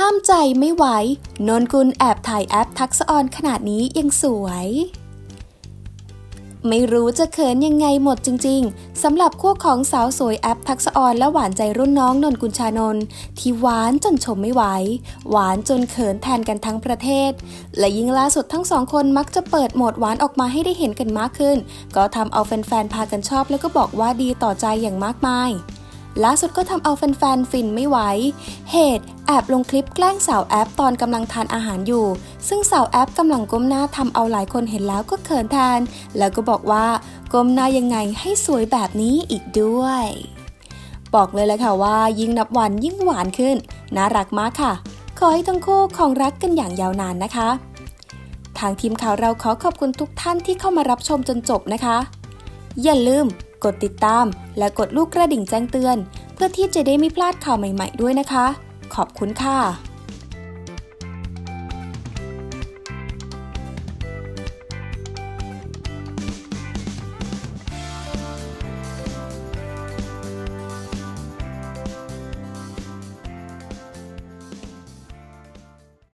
ห้ามใจไม่ไหว นนกุลแอบถ่ายแอปทักษออนขนาดนี้ยังสวย ไม่รู้จะเขินยังไงหมดจริง ๆสำหรับคู่ของสาวสวยแอปทักษออนและหวานใจรุ่นน้องนนกุลชานนท์ที่หวานจนชมไม่ไหว หวานจนเขินแทนกันทั้งประเทศ และยิ่งล่าสุดทั้งสองคนมักจะเปิดโหมดหวานออกมาให้ได้เห็นกันมากขึ้น ก็ทำเอาแฟนๆพากันชอบแล้วก็บอกว่าดีต่อใจอย่างมากมาย ล่าสุดก็ทำเอาแฟนๆ ฟินไม่ไหว เหตุแอบลงคลิปแกล้งสาวแอปตอนกำลังทานอาหารอยู่ ซึ่งสาวแอปกำลังก้มหน้าทำเอาหลายคนเห็นแล้วก็เขินแทน แล้วก็บอกว่าก้มหน้ายังไงให้สวยแบบนี้อีกด้วย บอกเลยแหละค่ะว่ายิ่งนับวันยิ่งหวานขึ้น น่ารักมากค่ะ ขอให้ทั้งคู่คองรักกันอย่างยาวนานนะคะ ทางทีมข่าวเราขอขอบคุณทุกท่านที่เข้ามารับชมจนจบนะคะ อย่าลืม กดติดตาม และกดลูกกระดิ่งแจ้งเตือน เพื่อที่จะได้ไม่พลาดข่าวใหม่ ๆ ด้วยนะคะ ขอบคุณค่ะ